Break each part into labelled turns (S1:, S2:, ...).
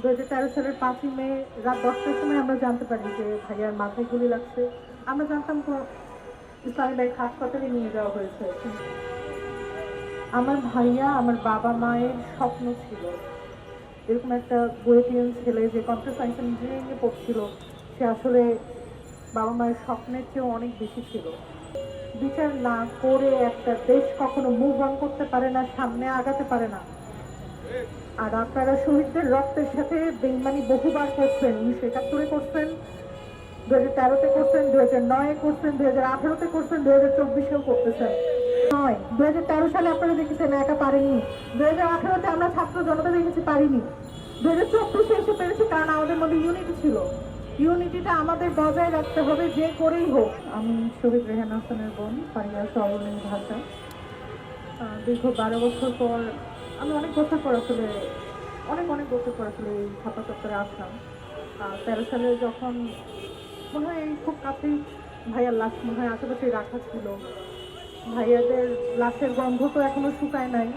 S1: দু হাজার তেরো সালের পাঁচই মে রাত দশটার সময় আমরা জানতে পারি যে ভাইয়ার মাথায় গুলি লাগছে। আমরা জানতাম ইসলামী ব্যাংক হাসপাতালে নিয়ে যাওয়া হয়েছে। আমার ভাইয়া, আমার বাবা মায়ের স্বপ্ন ছিল। এরকম একটা বুয়েটিয়ান ছেলে যে কম্পিউটার সায়েন্স ইঞ্জিনিয়ারিংয়ে পড়ছিল, সে আসলে বাবা মায়ের স্বপ্নের চেয়েও অনেক বেশি ছিল। বিচার না করে একটা দেশ কখনো মুভ অন করতে পারে না, সামনে আগাতে পারে না। আর আপনারা শহীদদের রক্তের সাথে বেইমানি বহুবার করছেন, উনিশশো একাত্তরে করছেন দু হাজার তেরোতে করছেন দু হাজার নয়ে করছেন দু হাজার আঠারোতে করছেন দু হাজার চব্বিশেও করতেছেন। নয় দু হাজার তেরো সালে আপনারা দেখেছেন, একা পারেননি। দু হাজার আঠারোতে আমরা ছাত্র জনতা দেখেছি, পারিনি। দু হাজার চব্বিশে এসে পেরেছি, কারণ আমাদের মধ্যে ইউনিটি ছিল। ইউনিটিটা আমাদের বজায় রাখতে হবে, যে করেই হোক। আমি শহীদ রেহান হাসানের বোন পারিয়া সরলীন ভাষা। দীর্ঘ বারো বছর পর আমি অনেক বছর পর আসলে, অনেক অনেক বছর পর আসলে এই ছাপা চত্বরে আসলাম। তেরো সালে যখন মনে হয় এই খুব কাছেই ভাইয়ার লাশ, মনে হয় আশেপাশে রাখা ছিল। ভাইয়াদের লাশের গন্ধ তো এখনও শুকায় নাই।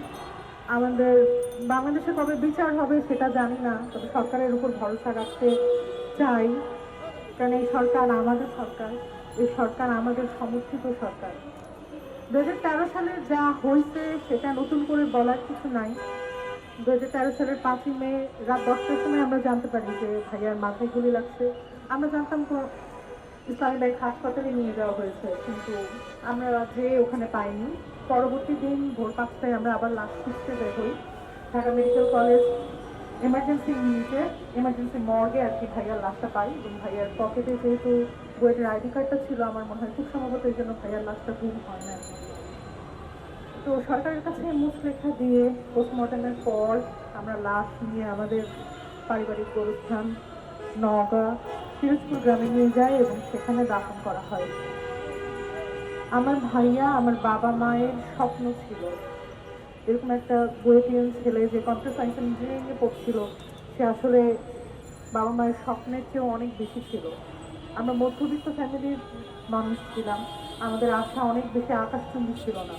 S1: আমাদের বাংলাদেশে কবে বিচার হবে সেটা জানি না, তবে সরকারের উপর ভরসা রাখতে চাই। কারণ এই সরকার আমাদের সরকার, এই সরকার আমাদের সমর্থিত সরকার। দু হাজার তেরো সালে যা হয়েছে সেটা নতুন করে বলার কিছু নাই। দু হাজার তেরো সালের পাঁচই মে রাত দশটার সময় আমরা জানতে পারি যে ভাইয়ার মাথায় গুলি লাগছে। আমরা জানতাম ইসলামী ব্যাংক হাসপাতালে নিয়ে যাওয়া হয়েছে, কিন্তু আমরা যে ওখানে পাইনি। পরবর্তী দিন ভোর পাঁচটায় আমরা আবার লাশ খুঁজতে বের হই। ঢাকা মেডিকেল কলেজ এমার্জেন্সি ইউনিটে এমার্জেন্সি মর্গে আর কি ভাইয়ার লাশটা পাই। এবং ভাইয়ার পকেটে যেহেতু বইয়ের আইডি কার্ডটা ছিল, আমার মনে হয় খুব সম্ভবত এই জন্য ভাইয়ার লাশটা গুম হয় না তো সরকারের কাছে মুখলেখা দিয়ে পোস্টমর্টমের পর আমরা লাশ নিয়ে আমাদের পারিবারিক গোরস্থান নওগাঁ পিরোজপুর গ্রামে নিয়ে যাই এবং সেখানে দাফন করা হয়। আমার ভাইয়া, আমার বাবা মায়ের স্বপ্ন ছিল এরকম একটা বুয়েটিয়ান ছেলে যে কম্পিউটার সায়েন্স ইঞ্জিনিয়ারিংয়ে পড়ছিল, সে আসলে বাবা মায়ের স্বপ্নের চেয়েও অনেক বেশি ছিল। আমরা মধ্যবিত্ত ফ্যামিলির মানুষ ছিলাম, আমাদের আশা অনেক বেশি আকাশচুম্বী ছিল না।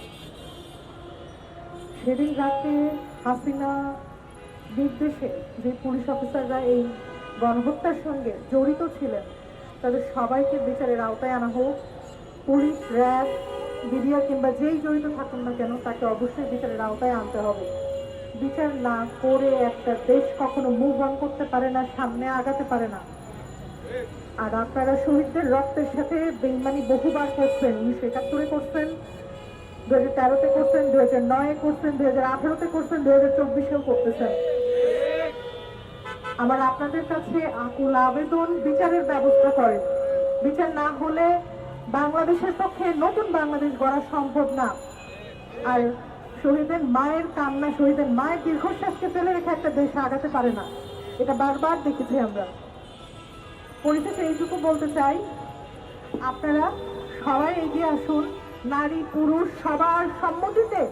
S1: সেদিন রাতে হাসিনা নির্দেশে যে পুলিশ অফিসাররা এই গণহত্যার সঙ্গে জড়িত ছিলেন, তাদের সবাইকে বিচারের আওতায় আনা হোক। পুলিশ, র্যাব বিডিআ কিংবা যেই জড়িত থাকুন না কেন, তাকে অবশ্যই বিচারের আওতায় আনতে হবে। বিচার না করে একটা দেশ কখনো মুভ অন করতে পারে না, সামনে আগাতে পারে না। আর আপনারা শহীদদের রক্তের সাথে বেইমানি বহুবার করছেন, উনিশশো একাত্তরে করছেন দু হাজার তেরোতে করছেন দু হাজার নয়ে করছেন দু হাজার আঠারোতে করছেন দু হাজার চব্বিশেও করতেছেন। আমার আপনাদের কাছে আকুল আবেদন, বিচারের ব্যবস্থা করেন। বিচার না হলে বাংলাদেশের পক্ষে নতুন বাংলাদেশ গড়া সম্ভব না। আর শহীদের মায়ের কান্না, শহীদের মায়ের দীর্ঘশ্বাসকে ফেলে রেখে একটা দেশ আগাতে পারে না। এটা বারবার দেখেছি আমরা। পরিশেষে এইটুকু বলতে চাই, আপনারা সবাই এগিয়ে আসুন। নারী, পুরুষ, সবার সম্মতিতে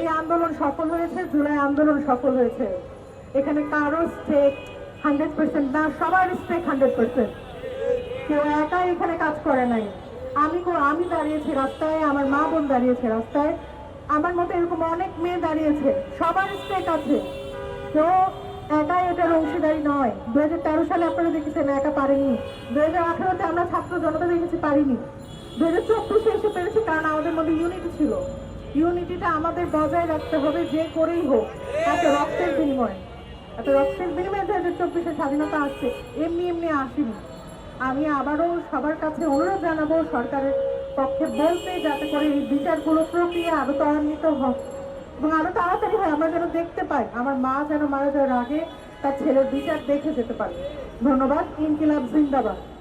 S1: এই আন্দোলন সফল হয়েছে, জুলাই আন্দোলন সফল হয়েছে। এখানে কারও স্টেক হান্ড্রেড পার্সেন্ট না, সবার স্টেক হান্ড্রেড পার্সেন্ট কেউ একাই এখানে কাজ করে নাই। আমি আমি দাঁড়িয়েছি রাস্তায়, আমার মা বোন দাঁড়িয়েছে রাস্তায়। আমার মতো এরকম অনেক মেয়ে দাঁড়িয়েছে, সবার স্টেক আছে। কেউ একাই এটার অংশীদারি নয়। দু হাজার সালে আপনারা দেখেছেন, একা পারেনি দু হাজার আঠারোতে আমরা ছাত্র জনতা দেখেছি, পারিনি। দু হাজার চব্বিশে এসে পেরেছি, কারণ আমাদের মধ্যে ইউনিটি ছিল। ইউনিটিটা আমাদের বজায় রাখতে হবে, যে করেই হোক। এত রক্তের বিনিময়ে। এত রক্তের বিনিময়ে দু হাজার চব্বিশে স্বাধীনতা আসছে। এমনি এমনি আসেনি। আমি আবারও সবার কাছে অনুরোধ জানাব সরকারের পক্ষে বলতে যাতে করে এই বিচারগুলো প্রক্রিয়া আরও ত্বরান্বিত হোক। এবং আরও তাড়াতাড়ি হয়, আমরা যেন দেখতে পাই, আমার মা যেন মারা যাওয়ার আগে তার ছেলের বিচার দেখে যেতে পারে। ধন্যবাদ, ইনকিলাব জিন্দাবাদ।